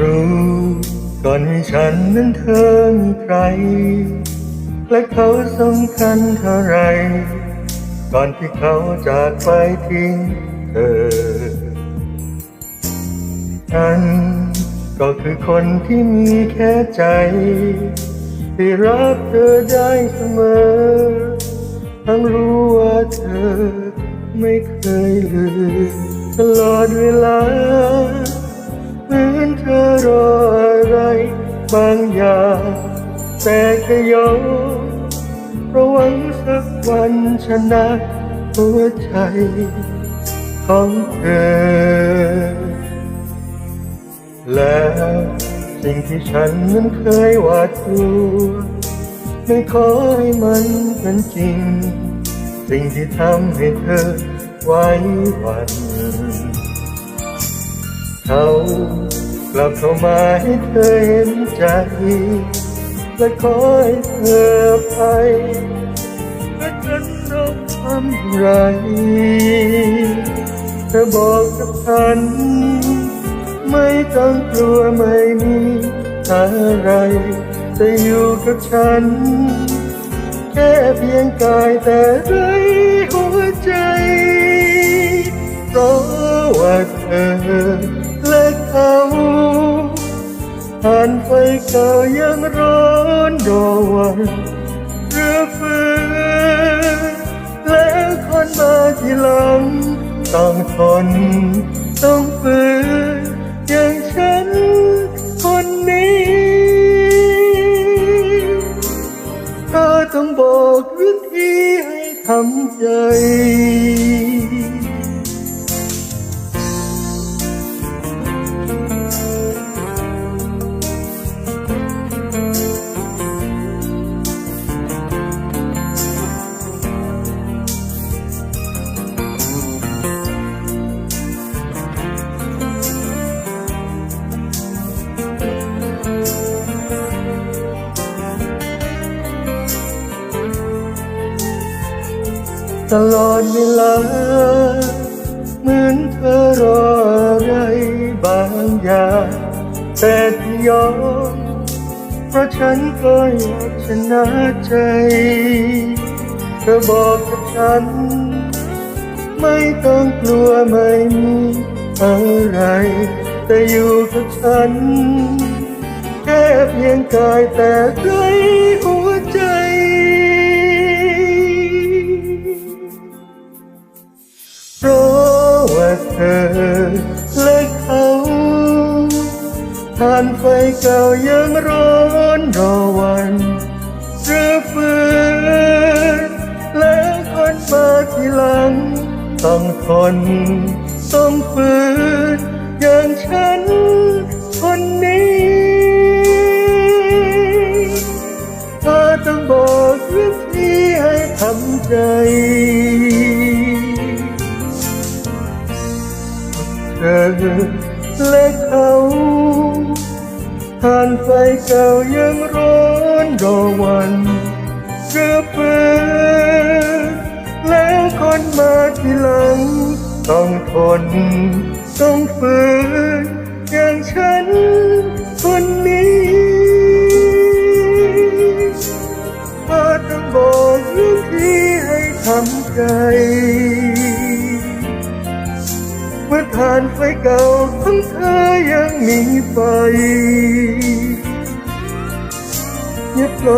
รู้ก่อนให้ฉันนั้นเธอมีใคร และเขาสำคัญเท่าไร ก่อนที่เขาจากไปทิ้งเธอฉันก็คือคนที่มีแค่ใจ ที่รักเธอได้เสมอ ทั้งรู้ว่าเธอไม่เคยลืมตลอดเวลา รออะไรบางอย่างแต่ก็ยอมเพราะหวังสักวันชนะหัวใจของเธอ แล้วสิ่งที่ฉันนั้นเคยหวาดกลัวไม่ขอให้มันเป็นจริง สิ่งที่ทำให้เธอไว้หวันเขา กลับเข้ามาให้เธอเห็นใจ และขอให้เธอไปและฉันต้องทำไร เธอบอกกับฉัน ไม่ต้องกลัวไม่มีอะไรจะอยู่กับฉัน แค่เพียงกายแต่ไรหัวใจเพราะว่าเธอ ผ่านไฟเก่ายังร้อนรอวันเรือฟื้นแล้วคนมาทีหลังต้องทนต้องฝืนอย่างฉันคนนี้เธอต้องบอกวิธีให้ทำใจ ตลอดเวลา เหมือนเธอรออะไรบางอย่างแต่ที่ยอมเพราะฉันก็อยากชนะใจ เธอบอกกับฉัน ไม่ต้องกลัวไม่มีอะไร แต่อยู่กับฉัน แค่เพียงกายแต่ไร้หัวใจ ผ่านไฟเก่ายังร้อนรอวันเรือฟื้นแล้วคนมาทีหลัง ต้องทนต้องฝืนอย่างฉันคนนี้เธอต้องบอกวิธีให้ทำใจเธอ ไฟเก่ายังร้อนรอวันเรือปืนแล้วคนมาทีหลัง ต้องทน ต้องฝืนอย่างฉันคนนี้เธอต้องบอกวิธีให้ทำใจเมื่อทานไฟเก่าของเธอยังมีไฟ เจ็บไหล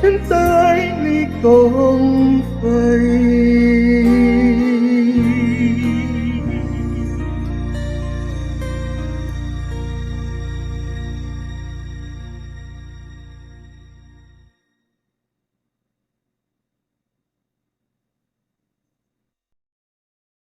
ฉันตายในกองไฟ